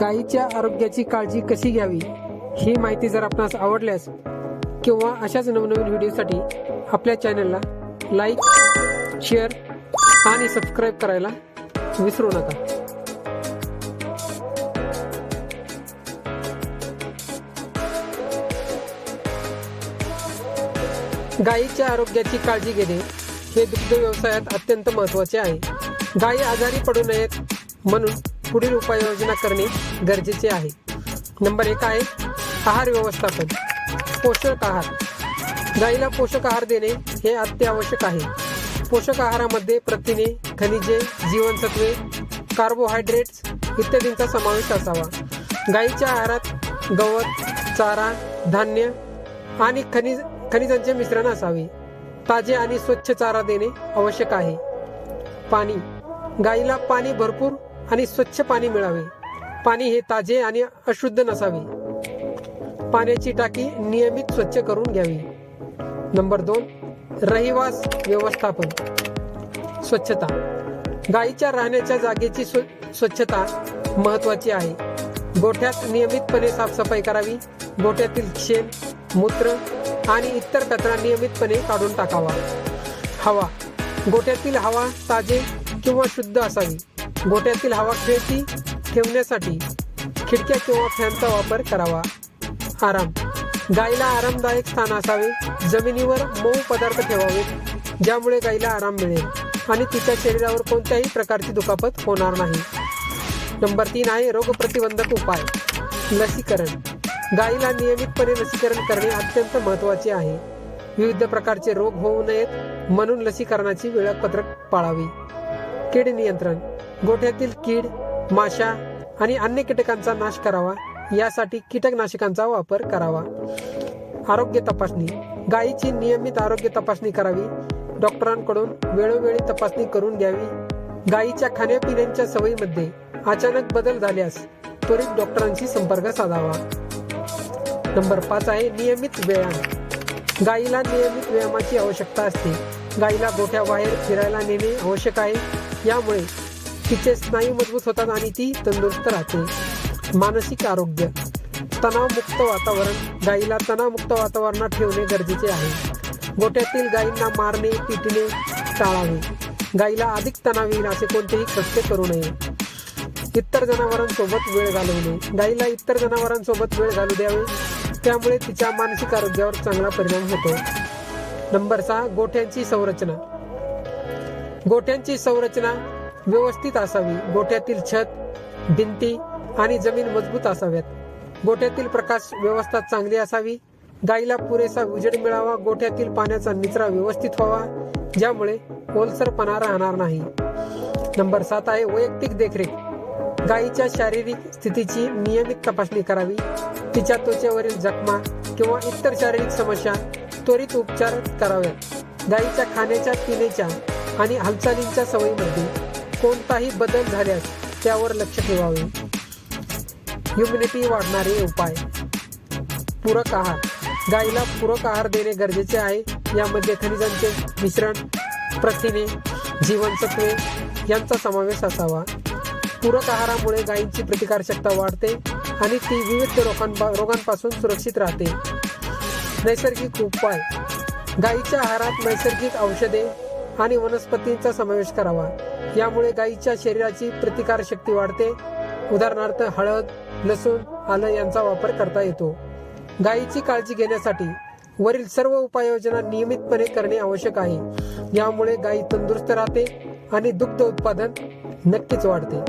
गायीच्या आरोग्याची काळजी कशी घ्यावी ही माहिती जर आपणास आवडल्यास किंवा अशाच नवनवीन व्हिडिओसाठी आपल्या चॅनलला लाईक शेअर आणि सबस्क्राईब करायला विसरू नका. गायीच्या आरोग्याची काळजी घेणे हे दुग्ध व्यवसायात अत्यंत महत्त्वाचे आहे. गायी आजारी पडू नयेत म्हणून पुढील उपाययोजना करणे गरजेचे आहे. नंबर एक आहे आहार व्यवस्थापन. पोषक आहार. गाईला पोषक आहार देणे हे अत्यावश्यक आहे. पोषक आहारामध्ये प्रथिने खनिजे जीवनसत्वे कार्बोहायड्रेट्स इत्यादींचा समावेश असावा. गाईच्या आहारात गवत चारा धान्य आणि खनिज खनिजांचे मिश्रण असावे. ताजे आणि स्वच्छ चारा देणे आवश्यक आहे. पाणी. गाईला पाणी भरपूर आणि स्वच्छ पाणी मिळावे. पाणी हे ताजे आणि अशुद्ध नसावे. पाण्याची टाकी नियमित स्वच्छ करून घ्यावी. नंबर दोन रहिवास व्यवस्थापन. स्वच्छता. गायीच्या राहण्याच्या जागेची स्व- स्वच्छता महत्वाची आहे. गोठ्यात नियमितपणे साफसफाई करावी. गोठ्यातील शेण मूत्र आणि इतर कचरा नियमितपणे काढून टाकावा. हवा. गोठ्यातील हवा ताजे किंवा शुद्ध असावी. गोट्यातील हवा खेळती ठेवण्यासाठी खिडक्या किंवा फॅनचा वापर करावा. आराम. गायीला आरामदायक स्थान असावे. जमिनीवर मऊ पदार्थ ठेवावेत ज्यामुळे गायीला आराम मिळेल आणि तिच्या शरीरावर कोणत्याही प्रकारची दुखापत होणार नाही. नंबर तीन आहे रोगप्रतिबंधक उपाय. लसीकरण. गायीला नियमितपणे लसीकरण करणे अत्यंत महत्त्वाचे आहे. विविध प्रकारचे रोग होऊ नयेत म्हणून लसीकरणाची वेळापत्रक पाळावी. कीड नियंत्रण. गोठ्यातील कीड माशा आणि अन्य कीटकांचा नाश करावा यासाठी कीटकनाशकांचा वापर करावा. आरोग्य तपासणी. गायीची नियमित आरोग्य तपासणी करावी. डॉक्टरांकडून वेळोवेळी तपासणी करून घ्यावी. गायीच्या खाण्यापिण्याच्या सवयीमध्ये अचानक बदल झाल्यास त्वरित डॉक्टरांशी संपर्क साधावा. नंबर पाच आहे नियमित व्यायाम. गायीला नियमित व्यायामाची आवश्यकता असते. गायीला गोठ्याबाहेर फिरायला नेणे आवश्यक आहे. यामुळे तिचे स्नायू मजबूत होतात आणि ती तंदुरुस्त राहते. मानसिक आरोग्य. तणावमुक्त वातावरण. गायीला तणावमुक्त वातावरणात ठेवणे गरजेचे आहे. गोठ्यातील गायींना मारणे पिटणे टाळावे. गायीला अधिक तणाव येईल असे कोणतेही कृत्य करू नये. इतर जनावरांसोबत वेळ घालवणे. गायीला इतर जनावरांसोबत वेळ घालू द्यावे. त्यामुळे तिच्या मानसिक आरोग्यावर चांगला परिणाम होतो. नंबर सहा गोठ्यांची संरचना. गोठ्यांची संरचना व्यवस्थित असावी. गोठ्यातील छत भिंती आणि जमीन मजबूत असाव्यात. गोठ्यातील प्रकाश व्यवस्था चांगली असावी. गायीला पुरेसा उजेड मिळावा. गोठ्यातील पाण्याचा निचरा व्यवस्थित व्हावा. ज्यामुळे ओलसरपणा राहणार नाही. नंबर सात आहे वैयक्तिक देखरेख. गायीच्या शारीरिक स्थितीची नियमित तपासणी करावी. तिच्या त्वचेवरील जखमा किंवा इतर शारीरिक समस्या त्वरित उपचार कराव्यात. गायीच्या खाण्याच्या पिण्याच्या आणि हालचालींच्या सवयीमध्ये कोणताही बदल झाल्यास त्यावर लक्ष ठेवावे. ह्युमिनिटी वाढणारे उपाय. पूरक आहार. गायीला पूरक आहार देणे गरजेचे आहे. यामध्ये खनिजांचे मिश्रण प्रथिने जीवनसत्वे यांचा समावेश असावा. पूरक आहारामुळे गायींची प्रतिकारशक्ती वाढते आणि ती विविध रोगांपा रोगांपासून सुरक्षित राहते. नैसर्गिक उपाय. गायीच्या आहारात नैसर्गिक औषधे आणि वनस्पतींचा समावेश करावा. यामुळे गायीच्या शरीराची प्रतिकारशक्ती वाढते. उदाहरणार्थ हळद लसूण आलं यांचा वापर करता येतो. गायीची काळजी घेण्यासाठी वरील सर्व उपाययोजना नियमितपणे करणे आवश्यक आहे. यामुळे गायी तंदुरुस्त राहते आणि दुग्ध उत्पादन नक्कीच वाढते.